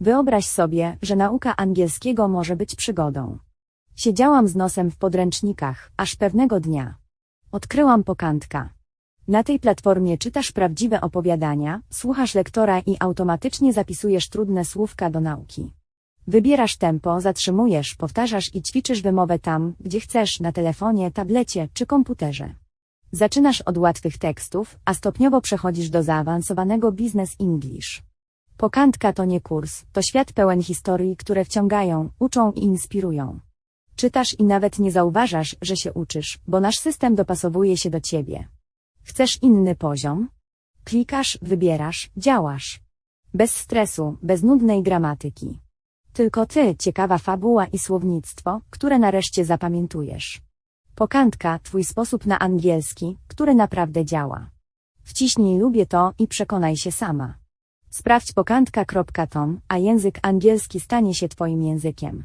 Wyobraź sobie, że nauka angielskiego może być przygodą. Siedziałam z nosem w podręcznikach, aż pewnego dnia. Odkryłam pokantka. Na tej platformie czytasz prawdziwe opowiadania, słuchasz lektora i automatycznie zapisujesz trudne słówka do nauki. Wybierasz tempo, zatrzymujesz, powtarzasz i ćwiczysz wymowę tam, gdzie chcesz, na telefonie, tablecie czy komputerze. Zaczynasz od łatwych tekstów, a stopniowo przechodzisz do zaawansowanego Business English. Pokantka to nie kurs, to świat pełen historii, które wciągają, uczą i inspirują. Czytasz i nawet nie zauważasz, że się uczysz, bo nasz system dopasowuje się do ciebie. Chcesz inny poziom? Klikasz, wybierasz, działasz. Bez stresu, bez nudnej gramatyki. Tylko ty, ciekawa fabuła i słownictwo, które nareszcie zapamiętujesz. Pokantka, twój sposób na angielski, który naprawdę działa. Wciśnij lubię to i przekonaj się sama. Sprawdź pokantka.com, a język angielski stanie się twoim językiem.